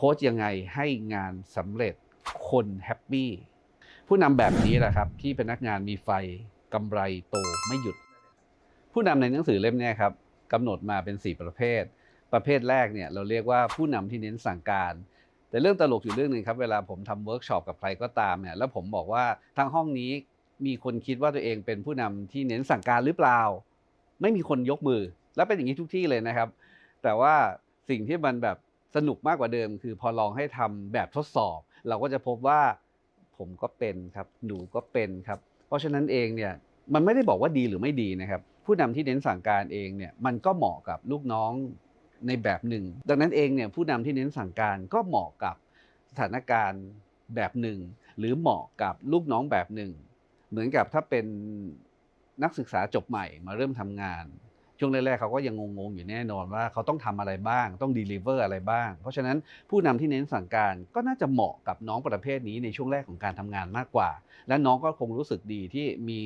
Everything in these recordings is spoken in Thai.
โค้ชยังไงให้งานสำเร็จคนแฮปปี้ผู้นำแบบนี้แหละครับที่พนักงานมีไฟกำไรโตไม่หยุด ผู้นำในหนังสือเล่มนี้ครับกำหนดมาเป็น 4 ประเภท ประเภทแรกเนี่ยเราเรียกว่าผู้นำที่เน้นสั่งการ แต่เรื่องตลกอยู่เรื่องหนึ่งครับ เวลาผมทำเวิร์กช็อปกับใครก็ตามเนี่ยแล้วผมบอกว่าทางห้องนี้มีคนคิดว่าตัวเองเป็นผู้นำที่เน้นสั่งการหรือเปล่า ไม่มีคนยกมือ แล้วเป็นอย่างนี้ทุกที่เลยนะครับ แต่ว่าสิ่งที่มันแบบ สนุกมากกว่าเดิม คือพอลองให้ทำแบบทดสอบ เราก็จะพบว่าผมก็เป็นครับหนูก็เป็นครับ เพราะฉะนั้นเองเนี่ยมันไม่ได้บอกว่าดีหรือไม่ดีนะครับ ผู้นำที่เน้นสั่งการเองเนี่ยมันก็เหมาะกับลูกน้องในแบบหนึ่ง ดังนั้นเองเนี่ยผู้นำที่เน้นสั่งการก็เหมาะกับสถานการณ์แบบหนึ่ง หรือเหมาะกับลูกน้องแบบหนึ่ง เหมือนกับถ้าเป็นนักศึกษาจบใหม่มาเริ่มทำงาน ช่วงแรกๆเขาก็ยังงงๆอยู่แน่นอนว่าเขาต้องทำอะไรบ้าง ต้องดีลิเวอร์อะไรบ้าง เพราะฉะนั้นผู้นำที่เน้นสั่งการก็น่าจะเหมาะกับน้องประเภทนี้ในช่วงแรกของการทำงานมากกว่า และน้องก็คงรู้สึกดีที่มี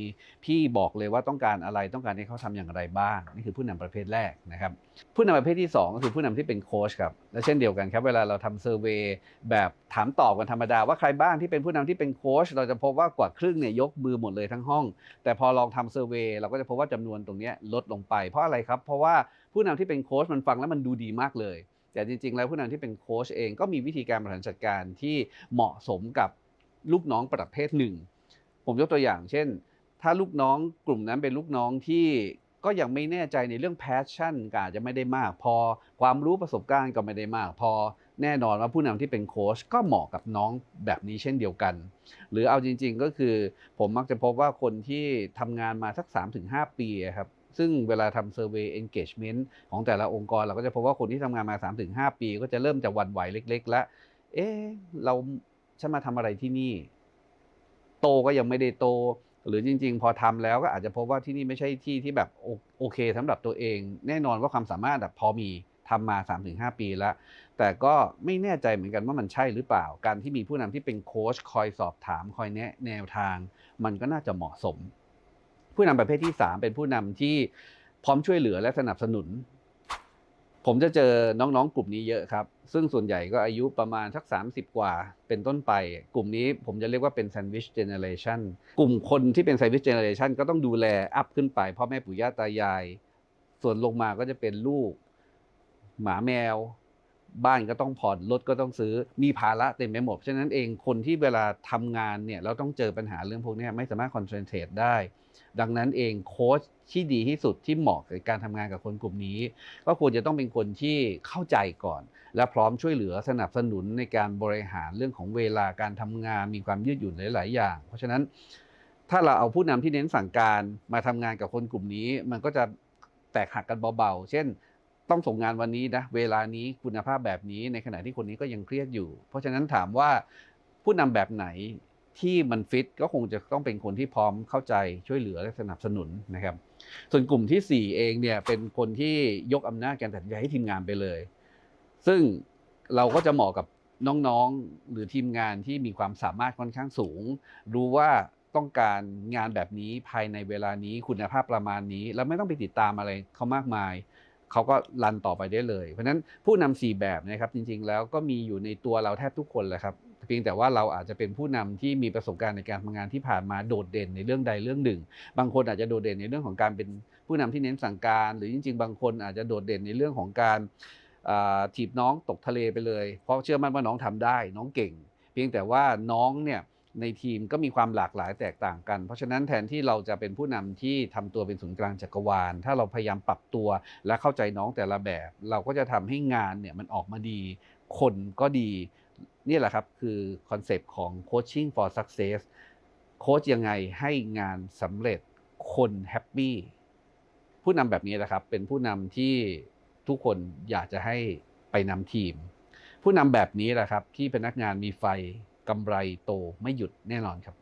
พี่บอกเลยว่าต้องการอะไรต้องการให้เขาทำอย่างไรบ้าง นี่คือผู้นำประเภทแรกนะครับผู้นำประเภทที่ 2 ก็คือผู้นำที่เป็นโค้ชครับและเช่นเดียวกันครับเวลาเราทำเซอร์เวยแบบถามตอบกันธรรมดาว่าใครบ้างที่เป็นผู้นำที่เป็นโค้ชเราจะพบว่ากว่าครึ่งเนี่ยยกมือหมดเลยทั้งห้อง แต่พอลองทำเซอร์เวยเราก็จะพบว่าจำนวนตรงนี้ลดลงไปเพราะะอะไรครับ เพราะว่าผู้นำที่เป็นโค้ชมันฟังแล้วมันดูดีมากเลย แต่จริง ๆ แล้วผู้นำที่เป็นโค้ชเองก็มีวิธีการบริหารจัดการที่เหมาะสมกับลูกน้องประเภทหนึ่ง ผมยกตัวอย่าง เช่น ถ้าลูกน้องกลุ่มนั้นเป็นลูกน้องที่ก็ยังไม่แน่ใจในเรื่อง passion ก็อาจจะไม่ได้มาก พอความรู้ประสบการณ์ก็ไม่ได้มาก พอแน่นอนว่าผู้นำที่เป็นโค้ชก็เหมาะกับน้องแบบนี้เช่นเดียวกัน หรือเอาจริง ๆ ก็คือผมมักจะพบว่าคนที่ทำงานมาสัก 3-5 ปีครับ ซึ่งเวลาทำ survey engagement ของแต่ละองค์กร เราก็จะพบว่าคนที่ทำงานมา 3-5 ปี ก็จะเริ่มจะวันไหวเล็ก ๆ แล้ว เอ๊ะเราฉันมาทำอะไรที่นี่ โตก็ยังไม่ได้โต หรือจริง ๆ พอทำแล้วก็อาจจะพบว่าที่นี่ไม่ใช่ที่ที่แบบโอโอเคสำหรับตัวเอง แน่นอนว่าความสามารถแบบพอมีทำมา 3-5 ปีแล้ว แต่ก็ไม่แน่ใจเหมือนกันว่ามันใช่หรือเปล่า การที่มีผู้นำที่เป็นโค้ชคอยสอบถามคอยแนะแนวทาง มันก็น่าจะเหมาะสม ผู้นำประเภทที่ 3 เป็นผู้นำที่พร้อมช่วยเหลือและสนับสนุน ผมจะเจอน้องๆ กลุ่มนี้เยอะครับ ซึ่งส่วนใหญ่ก็อายุประมาณสัก 30 กว่า เป็นต้นไป กลุ่มนี้ผมจะเรียกว่าเป็น sandwich generation กลุ่มคนที่เป็น sandwich generation ก็ต้องดูแลอัพขึ้นไปพ่อแม่ปู่ย่าตายาย ส่วนลงมาก็จะเป็นลูก หมาแมว บ้านก็ต้องผ่อนรถก็ต้องซื้อมีภาระเต็มไปหมดฉะนั้นเองคนที่เวลาทำงานเนี่ยเราต้องเจอปัญหาเรื่องพวกนี้ไม่สามารถคอนเซนเทรตได้ ดังนั้นเองโค้ชที่ดีที่สุดที่เหมาะกับการทำงานกับคนกลุ่มนี้ ก็ควรจะต้องเป็นคนที่เข้าใจก่อน และพร้อมช่วยเหลือสนับสนุนในการบริหารเรื่องของเวลาการทำงานมีความยืดหยุ่นหลาย ๆ อย่าง เพราะฉะนั้นถ้าเราเอาผู้นำที่เน้นสั่งการมาทำงานกับคนกลุ่มนี้ มันก็จะแตกหักกันเบา ๆ เช่น ต้องส่งงานวันนี้นะเวลานี้คุณภาพแบบนี้ในขณะที่คนนี้ก็ยังเครียดอยู่ เพราะฉะนั้นถามว่าผู้นำแบบไหนที่มันฟิตก็คงจะต้องเป็นคนที่พร้อมเข้าใจช่วยเหลือและสนับสนุนนะครับ ส่วนกลุ่มทีสี่4 เองเนี่ยเป็นคนที่ยกอำนาจการตัดสินใจให้ทีมงานไปเลย ซึ่งเราก็จะเหมาะกับน้องๆหรือทีมงานที่มีความสามารถค่อนข้างสูง รู้ว่าต้องการงานแบบนี้ภายในเวลานี้คุณภาพประมาณนี้ แล้วไม่ต้องไปติดตามอะไรเขามากมาย เขาก็รันต่อไปได้เลย เพราะฉะนั้นผู้นำสี่แบบนะครับจริงๆ แล้วก็มีอยู่ในตัวเราแทบทุกคนแหละครับเพียงแต่ว่าเราอาจจะเป็นผู้นำที่มีประสบการณ์ในการทำงานที่ผ่านมาโดดเด่นในเรื่องใดเรื่องหนึ่ง บางคนอาจจะโดดเด่นในเรื่องของการเป็นผู้นำที่เน้นสั่งการ หรือจริง ๆ บางคนอาจจะโดดเด่นในเรื่องของการถีบน้องตกทะเลไปเลย เพราะเชื่อมั่นว่าน้องทำได้ น้องเก่ง เพียงแต่ว่าน้องเนี่ย ในทีมก็มีความหลากหลายแตกต่างกัน เพราะฉะนั้นแทนที่เราจะเป็นผู้นำที่ทำตัวเป็นศูนย์กลางจักรวาล ถ้าเราพยายามปรับตัวและเข้าใจน้องแต่ละแบบ เราก็จะทำให้งานเนี่ยมันออกมาดี คนก็ดี นี่แหละครับคือคอนเซปต์ของ coaching for success โค้ชยังไงให้งานสำเร็จคนแฮปปี้ผู้นำแบบนี้นะครับ เป็นผู้นำที่ทุกคนอยากจะให้ไปนำทีม ผู้นำแบบนี้แหละครับ ที่พนักงานมีไฟ กำไรโตไม่หยุดแน่นอนครับ